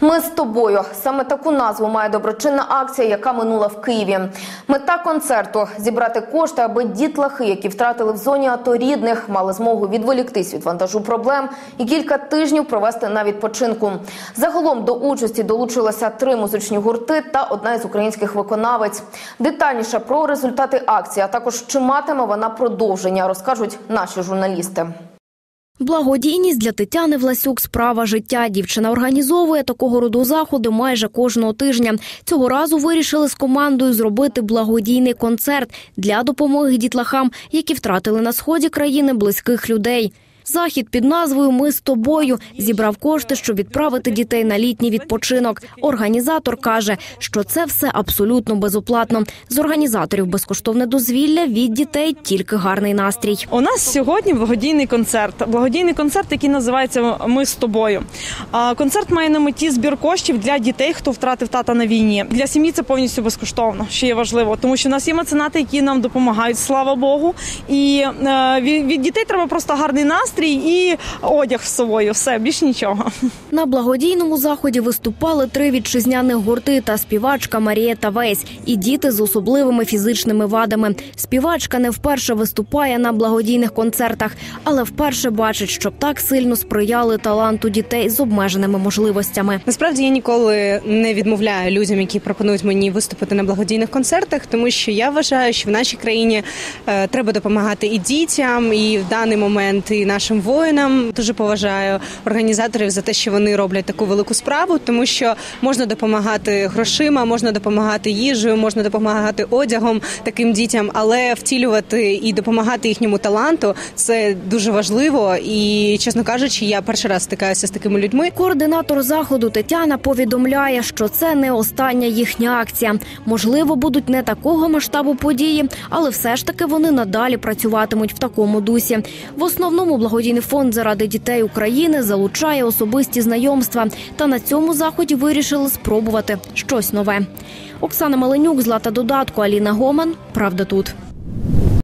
Ми з тобою саме таку назву має доброчинна акція, яка минула в Києві. Мета концерту зібрати кошти, аби дітлахи, які втратили в зоні АТО рідних, мали змогу відволіктись від вантажу проблем і кілька тижнів провести на відпочинку. Загалом до участі долучилося три музичні гурти та одна із українських виконавець. Детальніше про результати акції, а також чи матиме вона продовження, розкажуть наші журналісти. Благодійність для Тетяни Власюк справа життя. Дівчина організовує такого роду заходи майже кожного тижня. Цього разу вирішили з командою зробити благодійний концерт для допомоги дітлахам, які втратили на сході країни близьких людей. Захід під назвою Ми з тобою зібрав кошти, щоб відправити дітей на літній відпочинок. Організатор каже, що це все абсолютно безоплатно. З організаторів безкоштовне дозвілля від дітей тільки гарний настрій. У нас сьогодні благодійний концерт. Благодійний концерт, який називається Ми з тобою. Концерт має на меті збір коштів для дітей, хто втратив тата на війні. Для сім'ї це повністю безкоштовно, що є важливо, тому що в нас є меценати, які нам допомагають, слава Богу. І е, від дітей треба просто гарний настрій і одяг з собою. Все більш нічого. На благодійному заході виступали три вітчизняних гурти та співачка Марія Тавесь і діти з особливими фізичними вадами. Співачка не вперше виступає на благодійних концертах, але вперше бачить, щоб так сильно сприяли таланту дітей з обмеженими можливостями. Насправді я ніколи не відмовляю людям, які пропонують мені виступити на благодійних концертах, тому що я вважаю, що в нашій країні е, треба допомагати і дітям, і в даний момент і нашим воїнам. Дуже поважаю організаторів за те, що вони роблять таку велику справу, тому що можна допомагати грошима, можна допомагати їжею, можна допомагати одягом таким дітям, але втілювати і допомагати їхньому таланту це дуже важливо. І чесно кажучи, я перший раз стикаюся з такими людьми. Координатор заходу Тетяна повідомляє, що це не остання їхня акція. Можливо, будуть не такого масштабу події, але все ж таки вони надалі працюватимуть в такому дусі. В основному благодійний фонд заради дітей України залучає особисті знайомства. Та на цьому заході вирішили спробувати щось нове. Оксана Маленюк, Злата Додатко, Аліна Гоман. Правда тут.